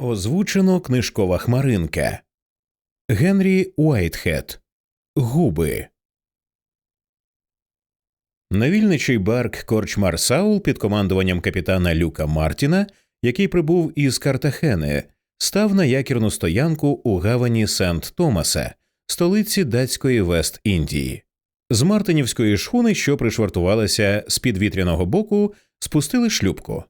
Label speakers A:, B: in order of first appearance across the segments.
A: Озвучено книжкова хмаринка Генрі Уайтхед Губи. Навільничий барк Корчмар Саул під командуванням капітана Люка Мартіна, який прибув із Картахени, став на якірну стоянку у гавані Сент Томаса, столиці датської Вест Індії. З Мартинівської шхуни, що пришвартувалася з підвітряного боку, спустили шлюбку.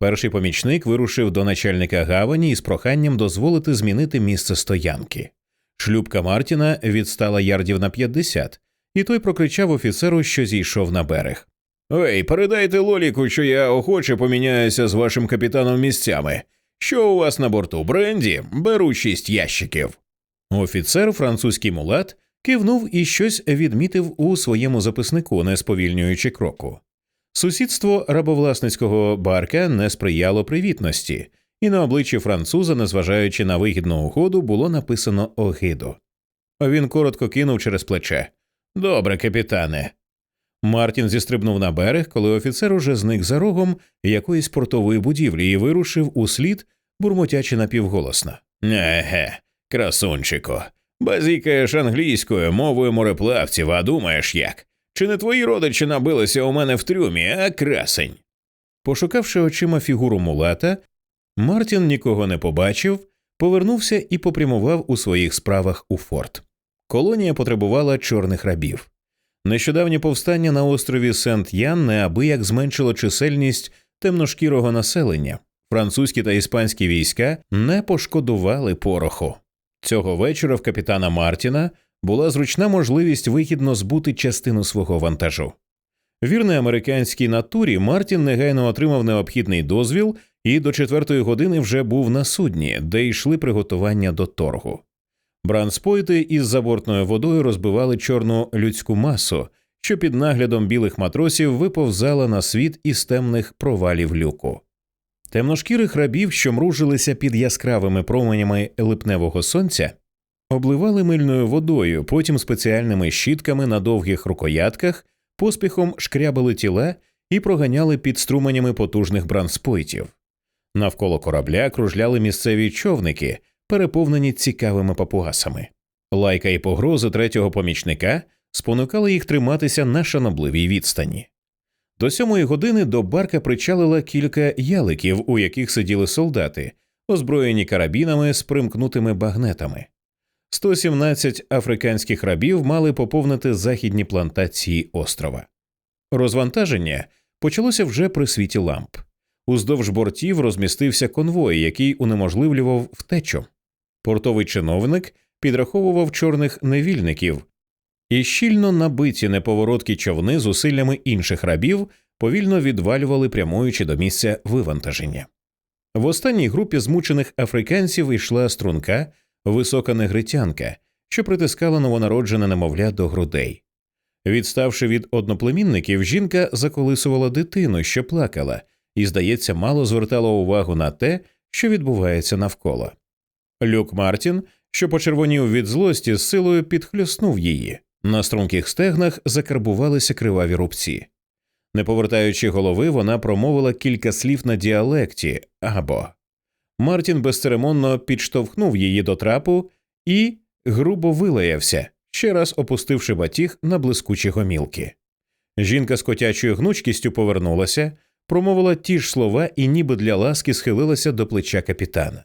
A: Перший помічник вирушив до начальника гавані із проханням дозволити змінити місце стоянки. Шлюбка Мартіна відстала ярдів на 50, і той прокричав офіцеру, що зійшов на берег. Ой, передайте Лоліку, що я охоче поміняюся з вашим капітаном місцями. Що у вас на борту бренді? Беру шість ящиків. Офіцер, французький мулат, кивнув і щось відмітив у своєму записнику, не сповільнюючи кроку. Сусідство рабовласницького барка не сприяло привітності, і на обличчі француза, незважаючи на вигідну угоду, було написано огиду. Він коротко кинув через плече. Добре, капітане. Мартін зістрибнув на берег, коли офіцер уже зник за рогом якоїсь портової будівлі і вирушив у слід, бурмотячи напівголосно. Еге, красунчику, базікаєш англійською мовою мореплавців, а думаєш як? Чи не твої родичі набилися у мене в трюмі, а красень? Пошукавши очима фігуру мулата, Мартін нікого не побачив, повернувся і попрямував у своїх справах у форт. Колонія потребувала чорних рабів. Нещодавнє повстання на острові Сент Ян неабияк зменшило чисельність темношкірого населення. Французькі та іспанські війська не пошкодували пороху. Цього вечора в капітана Мартіна була зручна можливість вигідно збути частину свого вантажу. Вірний американській натурі Мартін негайно отримав необхідний дозвіл і до четвертої години вже був на судні, де йшли приготування до торгу. Бранспойти із забортною водою розбивали чорну людську масу, що під наглядом білих матросів виповзала на світ із темних провалів люку. Темношкірих рабів, що мружилися під яскравими променями липневого сонця, обливали мильною водою, потім спеціальними щітками на довгих рукоятках, поспіхом шкрябали тіла і проганяли під струменями потужних бранспойтів. Навколо корабля кружляли місцеві човники, переповнені цікавими папугасами. Лайка і погрози третього помічника спонукали їх триматися на шанобливій відстані. До сьомої години до барка причалило кілька яликів, у яких сиділи солдати, озброєні карабінами з примкнутими багнетами. 117 африканських рабів мали поповнити західні плантації острова. Розвантаження почалося вже при світі ламп. Уздовж бортів розмістився конвой, який унеможливлював втечу. Портовий чиновник підраховував чорних невільників, і щільно набиті неповороткі човни з усиллями інших рабів повільно відвалювали, прямуючи до місця вивантаження. В останній групі змучених африканців йшла струнка, висока негритянка, що притискала новонароджене немовля до грудей. Відставши від одноплемінників, жінка заколисувала дитину, що плакала, і, здається, мало звертала увагу на те, що відбувається навколо. Люк Мартін, що почервонів від злості, з силою підхлюснув її. На струнких стегнах закарбувалися криваві рубці. Не повертаючи голови, вона промовила кілька слів на діалекті або. Мартін безцеремонно підштовхнув її до трапу і грубо вилаявся, ще раз опустивши батіг на блискучі гомілки. Жінка з котячою гнучкістю повернулася, промовила ті ж слова і ніби для ласки схилилася до плеча капітана.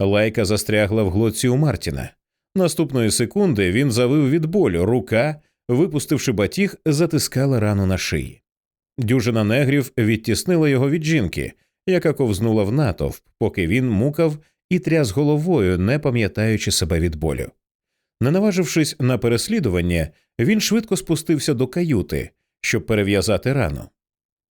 A: Лайка застрягла в глотці у Мартіна. Наступної секунди він завив від болю, рука, випустивши батіг, затискала рану на шиї. Дюжина негрів відтіснила його від жінки, яка ковзнула в натовп, поки він мукав і тряс головою, не пам'ятаючи себе від болю. Не наважившись на переслідування, він швидко спустився до каюти, щоб перев'язати рану.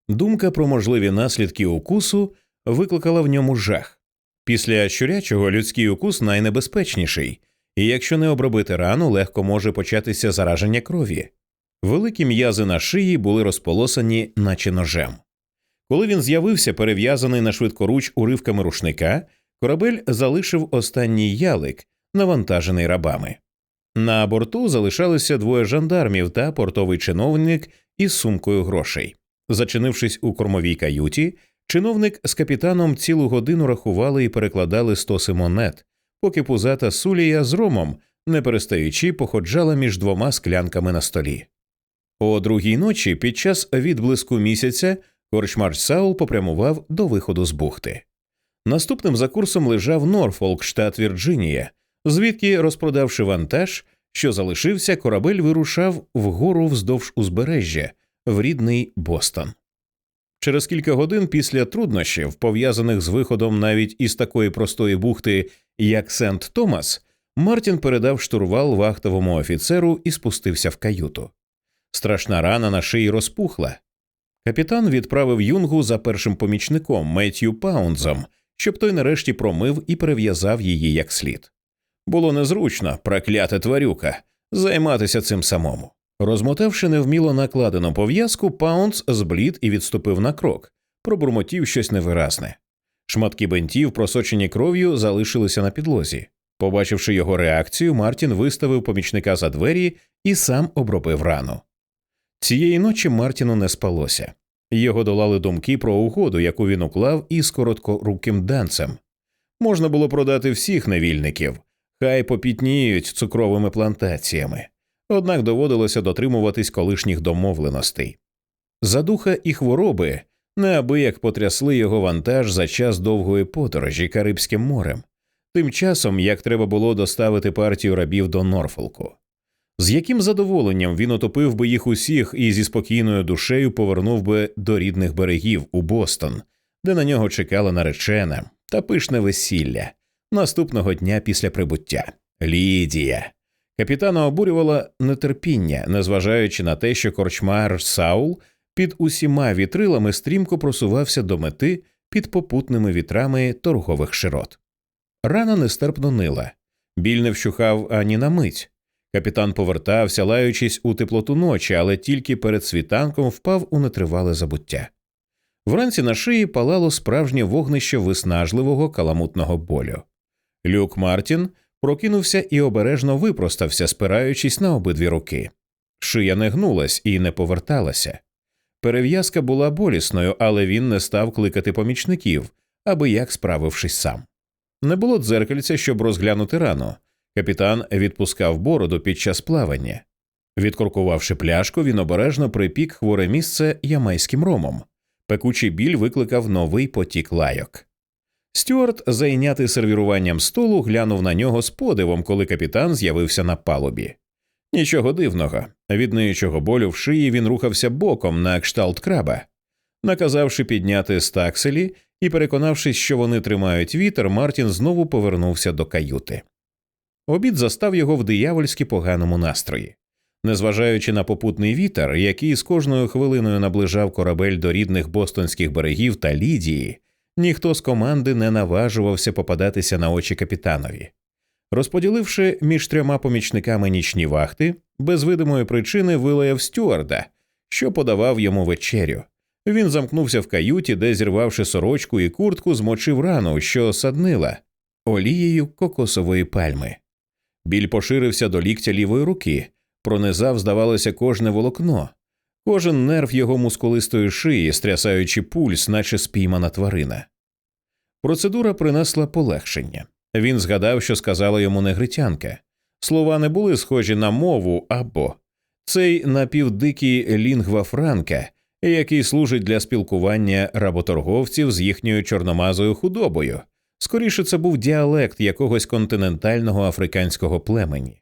A: Думка про можливі наслідки укусу викликала в ньому жах. Після щурячого людський укус найнебезпечніший, і якщо не обробити рану, легко може початися зараження крові. Великі м'язи на шиї були розполосані, наче ножем. Коли він з'явився, перев'язаний на швидкоруч уривками рушника, корабель залишив останній ялик, навантажений рабами. На борту залишалися двоє жандармів та портовий чиновник із сумкою грошей. Зачинившись у кормовій каюті, Чиновник з капітаном цілу годину рахували і перекладали стоси монет, поки пузата сулія з ромом, не перестаючи, походжала між двома склянками на столі. О другій ночі, під час відблиску місяця, корчмар Саул попрямував до виходу з бухти. Наступним за курсом лежав Норфолк, штат Вірджинія, звідки, розпродавши вантаж, що залишився, корабель вирушав вгору вздовж узбережжя в рідний Бостон. Через кілька годин після труднощів, пов'язаних з виходом навіть із такої простої бухти, як Сент Томас, Мартін передав штурвал вахтовому офіцеру і спустився в каюту. Страшна рана на шиї розпухла. Капітан відправив юнгу за першим помічником Меттью Паунзом, щоб той нарешті промив і перев'язав її як слід. Було незручно, прокляте тварюка, займатися цим самому. Розмотавши невміло накладену пов'язку, Паунс зблід і відступив на крок, пробурмотів щось невиразне. Шматки бентів, просочені кров'ю, залишилися на підлозі. Побачивши його реакцію, Мартін виставив помічника за двері і сам обробив рану. Цієї ночі Мартіну не спалося. Його долали думки про угоду, яку він уклав із короткоруким данцем. Можна було продати всіх невільників, хай попітніють цукровими плантаціями, однак доводилося дотримуватись колишніх домовленостей. Задуха і хвороби неабияк потрясли його вантаж за час довгої подорожі Карибським морем, тим часом як треба було доставити партію рабів до Норфолку. З яким задоволенням він отопив би їх усіх і зі спокійною душею повернув би до рідних берегів у Бостон, де на нього чекала наречена та пишне весілля наступного дня після прибуття. Лідія. Капітана обурювала нетерпіння, незважаючи на те, що корчмар Саул під усіма вітрилами стрімко просувався до мети під попутними вітрами торгових широт. Рана нестерпно нила, біль не вщухав ані на мить. Капітан повертався, лаючись у теплоту ночі, але тільки перед світанком впав у нетривале забуття. Вранці на шиї палало справжнє вогнище виснажливого каламутного болю. Люк Мартін прокинувся і обережно випростався, спираючись на обидві руки. Шия не гнулась і не поверталася. Перев'язка була болісною, але він не став кликати помічників, аби як справившись сам. Не було дзеркальця, щоб розглянути рану. Капітан відпускав бороду під час плавання. Відкоркувавши пляшку, він обережно припік хворе місце ямайським ромом. Пекучий біль викликав новий потік лайок. Стюарт, зайнятий сервіруванням столу, глянув на нього з подивом, коли капітан з'явився на палубі. Нічого дивного, від ниючого болю в шиї він рухався боком на кшталт краба. Наказавши підняти стакселі і переконавшись, що вони тримають вітер, Мартін знову повернувся до каюти. Обід застав його в диявольськи поганому настрої. Незважаючи на попутний вітер, який з кожною хвилиною наближав корабель до рідних бостонських берегів та Лідії, ніхто з команди не наважувався попадатися на очі капітанові. Розподіливши між трьома помічниками нічні вахти, без видимої причини вилаяв стюарда, що подавав йому вечерю. Він замкнувся в каюті, де, зірвавши сорочку і куртку, змочив рану, що саднила олією кокосової пальми. Біль поширився до ліктя лівої руки, пронизав, здавалося, кожне волокно, кожен нерв його мускулистої шиї, стрясаючи пульс, наче спіймана тварина. Процедура принесла полегшення. Він згадав, що сказала йому негритянка. Слова не були схожі на мову або цей напівдикий лінгва франка, який служить для спілкування работорговців з їхньою чорномазою худобою. Скоріше це був діалект якогось континентального африканського племені.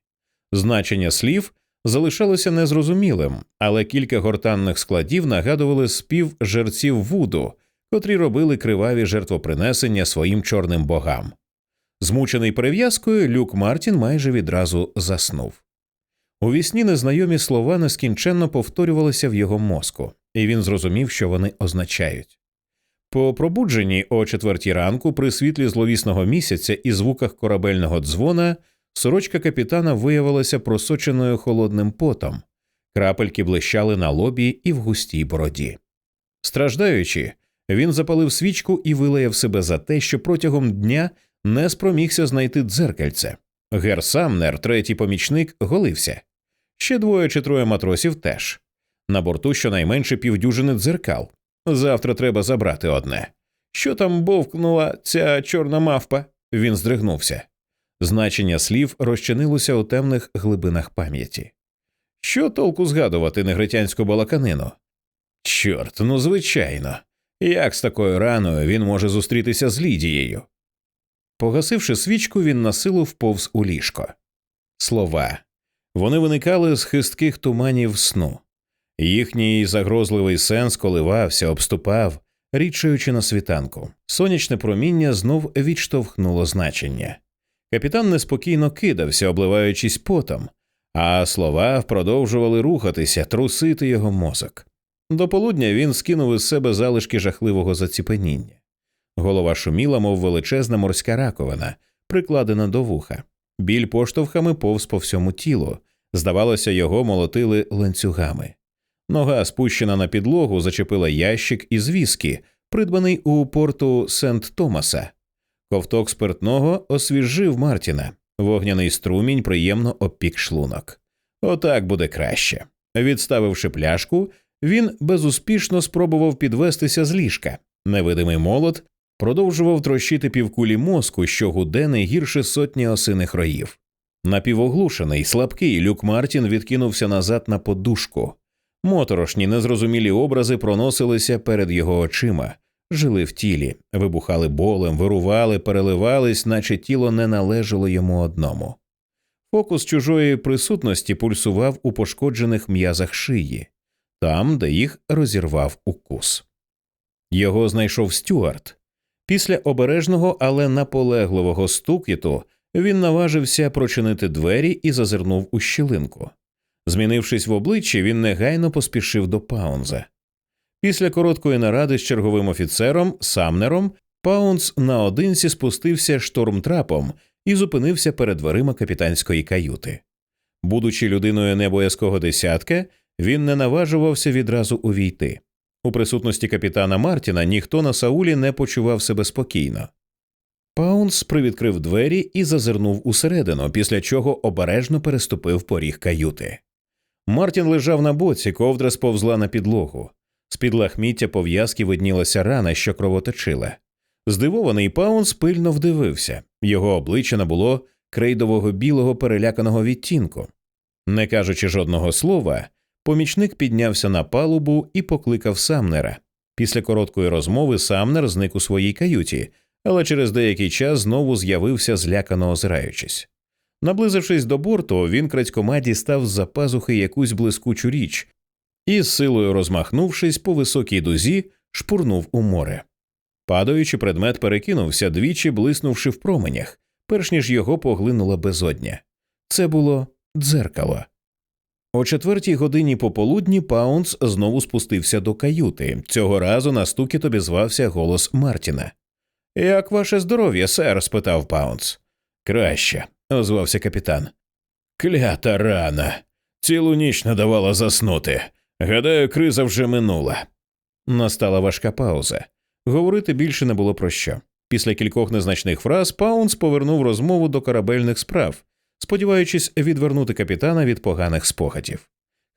A: Значення слів залишалося незрозумілим, але кілька гортанних складів нагадували спів жерців вуду, котрі робили криваві жертвопринесення своїм чорним богам. Змучений перев'язкою, люк Мартін майже відразу заснув. У вісні незнайомі слова нескінченно повторювалися в його мозку, і він зрозумів, що вони означають. По пробудженні о четвертій ранку, при світлі зловісного місяця і звуках корабельного дзвона, сорочка капітана виявилася просоченою холодним потом, крапельки блищали на лобі і в густій бороді. Страждаючи, він запалив свічку і вилаяв себе за те, що протягом дня не спромігся знайти дзеркальце. Гер Самнер, третій помічник, голився. Ще двоє чи троє матросів теж. На борту щонайменше півдюжини дзеркал. Завтра треба забрати одне. Що там бовкнула ця чорна мавпа? Він здригнувся. Значення слів розчинилося у темних глибинах пам'яті. Що толку згадувати негритянську балаканину? Чорт, ну звичайно. Як з такою раною він може зустрітися з Лідією? Погасивши свічку, він на силу вповз у ліжко. Слова. Вони виникали з хистких туманів сну. Їхній загрозливий сенс коливався, обступав, рідшаючи на світанку. Сонячне проміння знов відштовхнуло значення. Капітан неспокійно кидався, обливаючись потом, а слова продовжували рухатися, трусити його мозок. До полудня він скинув із себе залишки жахливого заціпеніння. Голова шуміла, мов величезна морська раковина, прикладена до вуха. Біль поштовхами повз по всьому тілу. Здавалося, його молотили ланцюгами. Нога, спущена на підлогу, зачепила ящик із віскі, придбаний у порту Сент Томаса. Ковток спиртного освіжив Мартіна. Вогняний струмінь приємно обпік шлунок. Отак буде краще. Відставивши пляшку, він безуспішно спробував підвестися з ліжка. Невидимий молот продовжував трощити півкулі мозку, що гуде не гірше сотні осиних роїв. Напівоглушений, слабкий люк Мартін відкинувся назад на подушку. Моторошні незрозумілі образи проносилися перед його очима, жили в тілі, вибухали болем, вирували, переливались, наче тіло не належало йому одному. Фокус чужої присутності пульсував у пошкоджених м'язах шиї, там, де їх розірвав укус. Його знайшов Стюарт. Після обережного, але наполегливого стукіту він наважився прочинити двері і зазирнув у щілинку. Змінившись в обличчі, він негайно поспішив до Паунза. Після короткої наради з черговим офіцером Самнером Паунс наодинці спустився штормтрапом і зупинився перед дверима капітанської каюти. Будучи людиною небоязкого десятка, він не наважувався відразу увійти. У присутності капітана Мартіна ніхто на Саулі не почував себе спокійно. Паунс привідкрив двері і зазирнув усередину, після чого обережно переступив поріг каюти. Мартін лежав на боці, ковдра сповзла на підлогу. З під лахміття пов'язки виднілася рана, що кровоточила. Здивований Паунс пильно вдивився його обличчя набуло крейдового білого переляканого відтінку. Не кажучи жодного слова, помічник піднявся на палубу і покликав Самнера. Після короткої розмови Самнер зник у своїй каюті, але через деякий час знову з'явився злякано озираючись. Наблизившись до борту, він крадькома дістав з за пазухи якусь блискучу річ і, з силою розмахнувшись по високій дузі, шпурнув у море. Падаючи, предмет перекинувся, двічі блиснувши в променях, перш ніж його поглинула безодня. Це було дзеркало. О четвертій годині пополудні Паунс знову спустився до каюти. Цього разу на стукіт обізвався голос Мартіна. Як ваше здоров'я, сер? спитав Паунс. Краще, озвався капітан. Клята рана. Цілу ніч не давала заснути. Гадаю, криза вже минула. Настала важка пауза. Говорити більше не було про що. Після кількох незначних фраз Паунс повернув розмову до корабельних справ, сподіваючись відвернути капітана від поганих спогадів.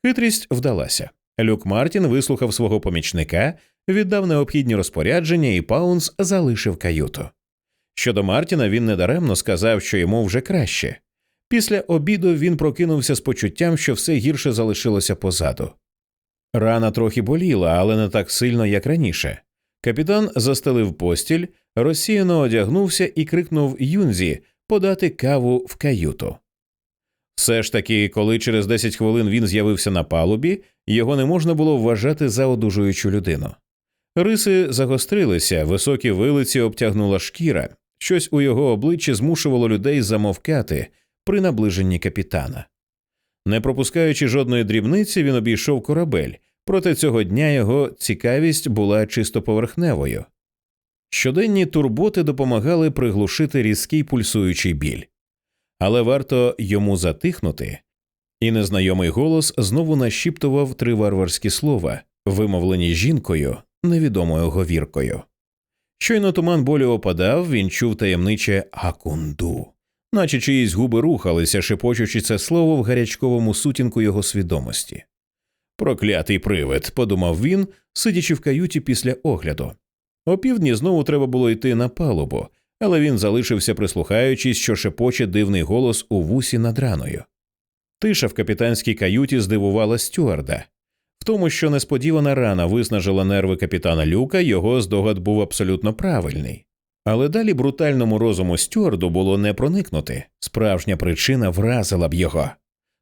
A: Хитрість вдалася. Люк Мартін вислухав свого помічника, віддав необхідні розпорядження, і Паунс залишив каюту. Щодо Мартіна, він недаремно сказав, що йому вже краще. Після обіду він прокинувся з почуттям, що все гірше залишилося позаду. Рана трохи боліла, але не так сильно, як раніше. Капітан застелив постіль, розсіяно одягнувся і крикнув Юнзі подати каву в каюту. Все ж таки, коли через 10 хвилин він з'явився на палубі, його не можна було вважати за одужуючу людину. Риси загострилися, високі вилиці обтягнула шкіра, щось у його обличчі змушувало людей замовкати при наближенні капітана. Не пропускаючи жодної дрібниці, він обійшов корабель, проте цього дня його цікавість була чисто поверхневою. Щоденні турботи допомагали приглушити різкий пульсуючий біль, але варто йому затихнути, і незнайомий голос знову нашіптував три варварські слова, вимовлені жінкою, невідомою говіркою. Щойно туман болю опадав, він чув таємниче акунду, наче чиїсь губи рухалися, шепочучи це слово в гарячковому сутінку його свідомості. Проклятий привид, подумав він, сидячи в каюті після огляду. Опівдні знову треба було йти на палубу, але він залишився, прислухаючись, що шепоче дивний голос у вусі над раною. Тиша в капітанській каюті здивувала стюарда. В тому, що несподівана рана виснажила нерви капітана Люка, його здогад був абсолютно правильний. Але далі брутальному розуму стюарду було не проникнути. Справжня причина вразила б його.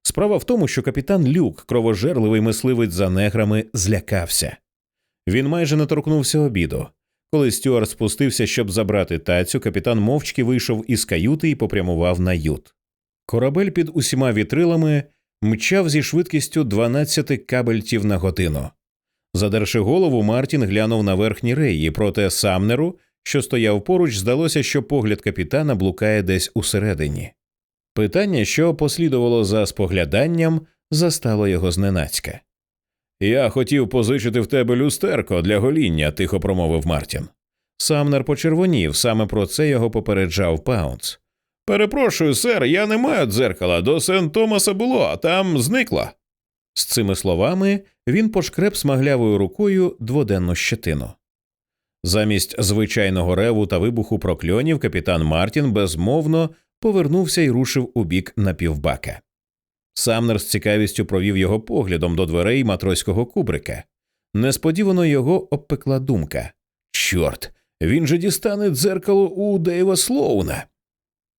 A: Справа в тому, що капітан Люк, кровожерливий мисливець за неграми, злякався. Він майже не торкнувся обіду. Коли Стюарт спустився, щоб забрати тацю, капітан мовчки вийшов із каюти і попрямував на ют. Корабель під усіма вітрилами мчав зі швидкістю 12 кабельтів на годину. Задерши голову, Мартін глянув на верхні реї, проте Самнеру, що стояв поруч, здалося, що погляд капітана блукає десь усередині. Питання, що послідувало за спогляданням, застало його зненацька. Я хотів позичити в тебе люстерко для гоління, тихо промовив Мартін. Самнер почервонів, саме про це його попереджав Паунс. Перепрошую, сер, я не маю дзеркала, до Сент Томаса було, а там зникло. З цими словами він пошкреб смаглявою рукою дводенну щетину. Замість звичайного реву та вибуху прокльонів капітан Мартін безмовно повернувся і рушив у бік напівбака. Самнер з цікавістю провів його поглядом до дверей матроського кубрика. Несподівано його обпекла думка Чорт, він же дістане дзеркало у Дейва Слоуна.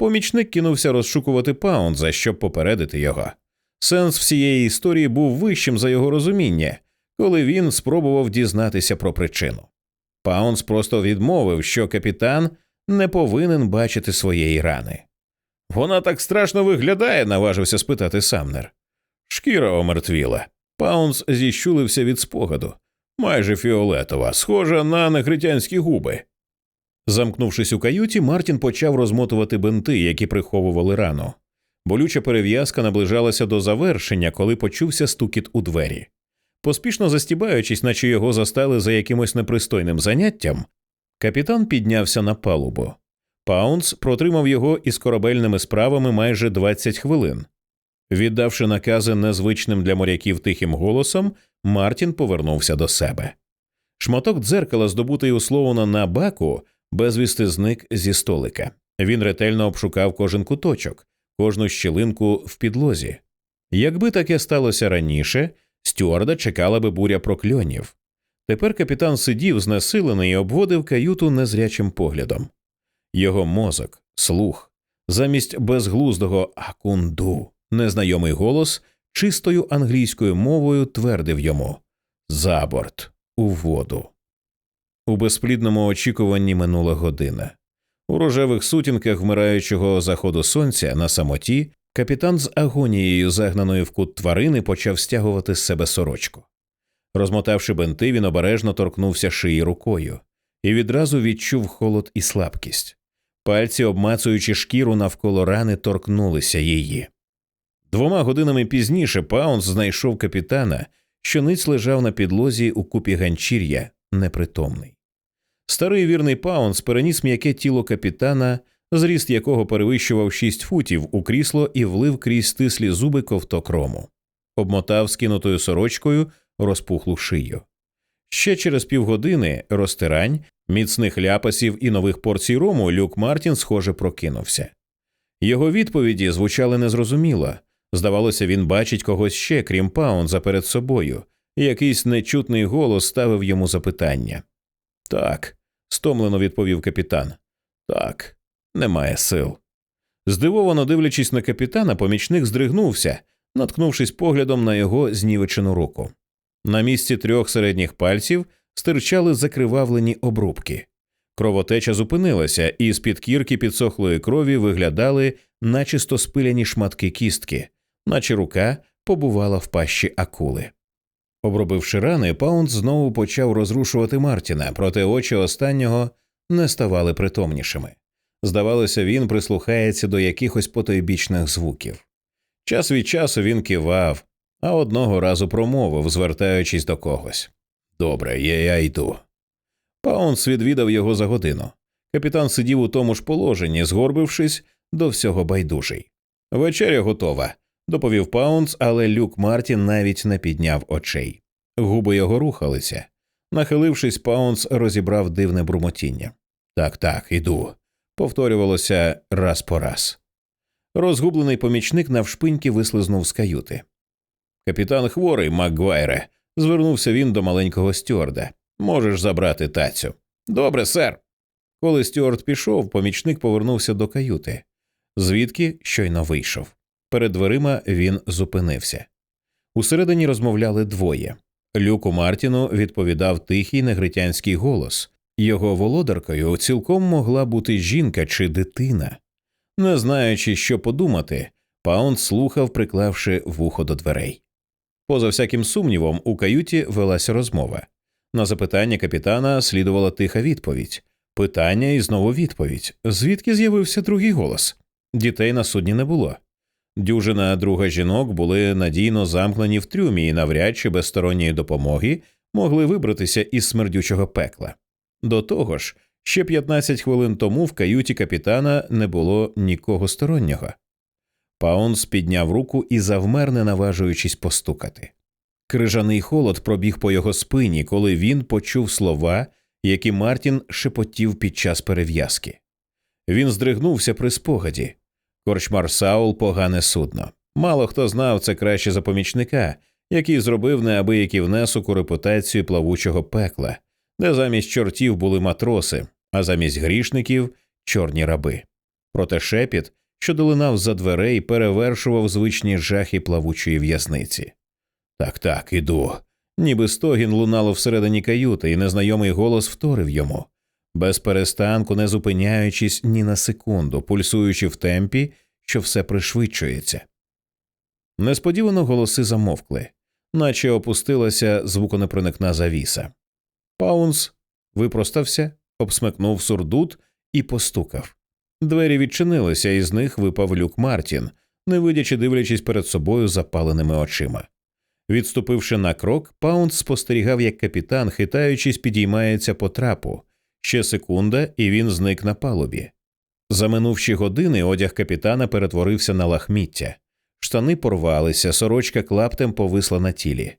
A: Помічник кинувся розшукувати Паунза, щоб попередити його. Сенс всієї історії був вищим за його розуміння, коли він спробував дізнатися про причину. Паунс просто відмовив, що капітан не повинен бачити своєї рани. Вона так страшно виглядає, наважився спитати Самнер. Шкіра омертвіла. Паунс зіщулився від спогаду. Майже фіолетова, схожа на негритянські губи. Замкнувшись у каюті, Мартін почав розмотувати бинти, які приховували рану. Болюча перев'язка наближалася до завершення, коли почувся стукіт у двері. Поспішно застібаючись, наче його застали за якимось непристойним заняттям, капітан піднявся на палубу. Паунс протримав його із корабельними справами майже 20 хвилин. Віддавши накази незвичним для моряків тихим голосом, Мартін повернувся до себе. Шматок дзеркала, здобутий у Слоуна на баку, безвісти зник зі столика. Він ретельно обшукав кожен куточок, кожну щілинку в підлозі. Якби таке сталося раніше, стюарда чекала би буря прокльонів. Тепер капітан сидів знесилений і обводив каюту незрячим поглядом. Його мозок, слух, замість безглуздого акунду, незнайомий голос чистою англійською мовою твердив йому За борт, у воду. У безплідному очікуванні минула година. У рожевих сутінках вмираючого заходу сонця на самоті капітан з агонією, загнаної в кут тварини, почав стягувати з себе сорочку. Розмотавши бенти, він обережно торкнувся шиї рукою і відразу відчув холод і слабкість. Пальці, обмацуючи шкіру навколо рани, торкнулися її. Двома годинами пізніше Паунс знайшов капітана, що ниць лежав на підлозі у купі ганчір'я, непритомний. Старий вірний Паунс переніс м'яке тіло капітана, зріст якого перевищував шість футів у крісло і влив крізь стислі зуби ковток рому, обмотав скинутою сорочкою розпухлу шию. Ще через півгодини розтирань, міцних ляпасів і нових порцій рому Люк Мартін, схоже, прокинувся. Його відповіді звучали незрозуміло. Здавалося, він бачить когось ще, крім Паунза, перед собою, якийсь нечутний голос ставив йому запитання. Так, стомлено відповів капітан. Так, немає сил. Здивовано дивлячись на капітана, помічник здригнувся, наткнувшись поглядом на його знівечену руку. На місці трьох середніх пальців стирчали закривавлені обрубки. Кровотеча зупинилася, і з під кірки підсохлої крові виглядали начисто спиляні шматки кістки, наче рука побувала в пащі акули. Обробивши рани, Паунд знову почав розрушувати Мартіна, проте очі останнього не ставали притомнішими. Здавалося, він прислухається до якихось потойбічних звуків. Час від часу він кивав, а одного разу промовив, звертаючись до когось. Добре, я, я йду. Паунс відвідав його за годину. Капітан сидів у тому ж положенні, згорбившись до всього байдужий. Вечеря готова, доповів Паунс, але люк Мартін навіть не підняв очей. Губи його рухалися. Нахилившись, Паунс розібрав дивне бурмотіння. Так, так, іду. Повторювалося раз по раз. Розгублений помічник навшпиньки вислизнув з каюти. Капітан хворий, Макгвайре, звернувся він до маленького стюарда. Можеш забрати тацю. Добре, сер. Коли Стюарт пішов, помічник повернувся до каюти, звідки щойно вийшов. Перед дверима він зупинився. Усередині розмовляли двоє. Люку Мартіну відповідав тихий негритянський голос. Його володаркою цілком могла бути жінка чи дитина. Не знаючи, що подумати, Паунд слухав, приклавши вухо до дверей. Поза всяким сумнівом, у каюті велася розмова. На запитання капітана слідувала тиха відповідь. Питання і знову відповідь. Звідки з'явився другий голос? Дітей на судні не було. Дюжина друга жінок були надійно замкнені в трюмі і навряд чи без сторонньої допомоги могли вибратися із смердючого пекла. До того ж, ще 15 хвилин тому в каюті капітана не було нікого стороннього. Паунс підняв руку і завмер, не наважуючись постукати. Крижаний холод пробіг по його спині, коли він почув слова, які Мартін шепотів під час перев'язки. Він здригнувся при спогаді. Корчмар Саул погане судно. Мало хто знав це краще за помічника, який зробив неабиякий внесок у репутацію плавучого пекла, де замість чортів були матроси, а замість грішників чорні раби. Проте шепіт, що долинав за дверей, перевершував звичні жахи плавучої в'язниці. Так, так, іду. Ніби стогін лунало всередині каюти, і незнайомий голос вторив йому, без перестанку не зупиняючись ні на секунду, пульсуючи в темпі, що все пришвидшується. Несподівано голоси замовкли, наче опустилася звуконепроникна завіса. Паунс випростався, обсмикнув сурдут і постукав. Двері відчинилися, і з них випав люк Мартін, невидячи дивлячись перед собою запаленими очима. Відступивши на крок, Паунд спостерігав, як капітан, хитаючись, підіймається по трапу. Ще секунда, і він зник на палубі. За минувші години одяг капітана перетворився на лахміття. Штани порвалися, сорочка клаптем повисла на тілі.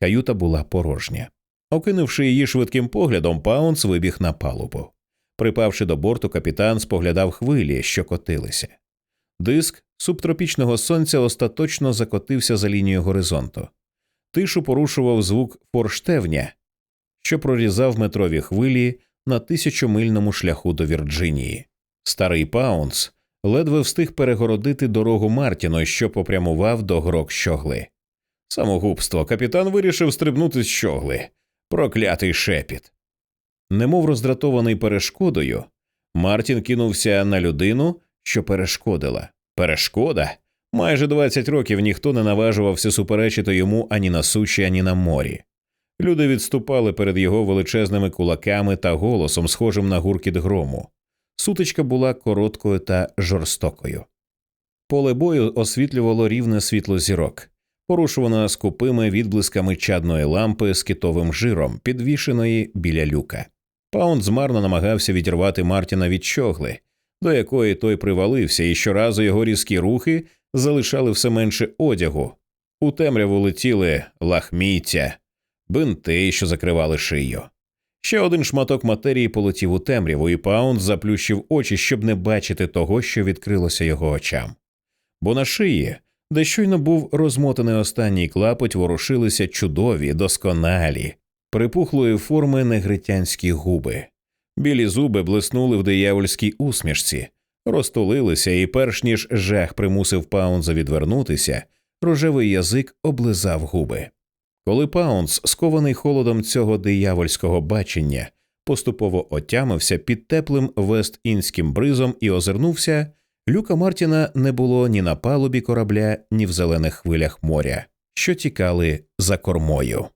A: Каюта була порожня. Окинувши її швидким поглядом, Паунс вибіг на палубу. Припавши до борту, капітан споглядав хвилі, що котилися. Диск субтропічного сонця остаточно закотився за лінією горизонту. Тишу порушував звук форштевня, що прорізав метрові хвилі на тисячомильному шляху до Вірджинії. Старий Паунс ледве встиг перегородити дорогу Мартіну, що попрямував до грок щогли. Самогубство капітан вирішив стрибнути з щогли. Проклятий шепіт. Немов роздратований перешкодою, Мартін кинувся на людину, що перешкодила. Перешкода? Майже 20 років ніхто не наважувався суперечити йому ані на суші, ані на морі. Люди відступали перед його величезними кулаками та голосом, схожим на гуркіт грому. Сутичка була короткою та жорстокою. Поле бою освітлювало рівне світло зірок, порушуване скупими відблисками чадної лампи з китовим жиром, підвішеної біля люка. Паунд змарно намагався відірвати Мартіна від щогли, до якої той привалився, і щоразу його різкі рухи залишали все менше одягу. У темряву летіли лахміття, бинти, що закривали шию. Ще один шматок матерії полетів у темряву, і Паунд заплющив очі, щоб не бачити того, що відкрилося його очам. Бо на шиї, де щойно був розмотаний останній клапоть, ворушилися чудові, досконалі, припухлої форми негритянські губи. Білі зуби блиснули в диявольській усмішці, розтулилися, і, перш ніж жах примусив Паунза відвернутися, рожевий язик облизав губи. Коли Паунс, скований холодом цього диявольського бачення, поступово отямився під теплим вест-інським бризом і озирнувся, люка Мартіна не було ні на палубі корабля, ні в зелених хвилях моря, що тікали за кормою.